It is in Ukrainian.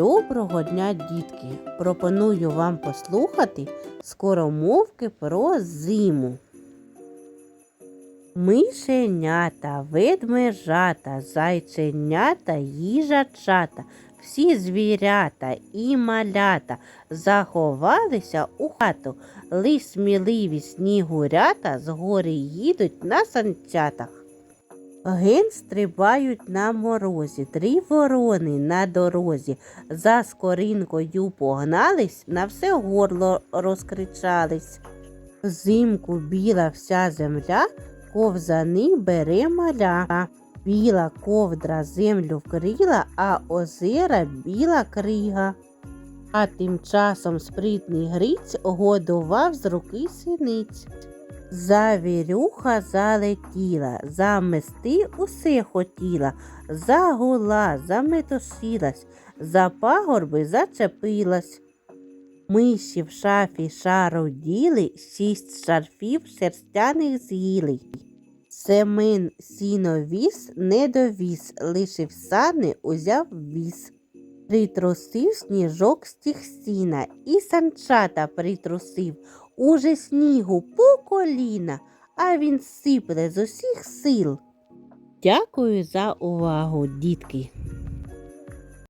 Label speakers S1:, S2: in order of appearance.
S1: Доброго дня, дітки! Пропоную вам послухати скоромовки про зиму. Мишенята, ведмежата, зайченята, їжачата, всі звірята і малята заховалися у хату, лиш сміливі снігурята з гори їдуть на санчатах. Ген стрибають на морозі, три ворони на дорозі. За скоринкою погнались, на все горло розкричались. Взимку біла вся земля, ковзани бере маля. Біла ковдра землю вкрила, а озера біла крига. А тим часом спритний гриць годував з руки синиць. Завірюха залетіла, замести усе хотіла, загула, заметушилась, за пагорби зачепилась. Миші в шафі шаруділи, шість шарфів шерстяних з'їли. Семен сіновіз не довіз, лишив сани, узяв віз. Притрусив сніжок з тих сіна і санчата притрусив, уже снігу по коліна, а він сипле з усіх сил. Дякую за увагу, дітки.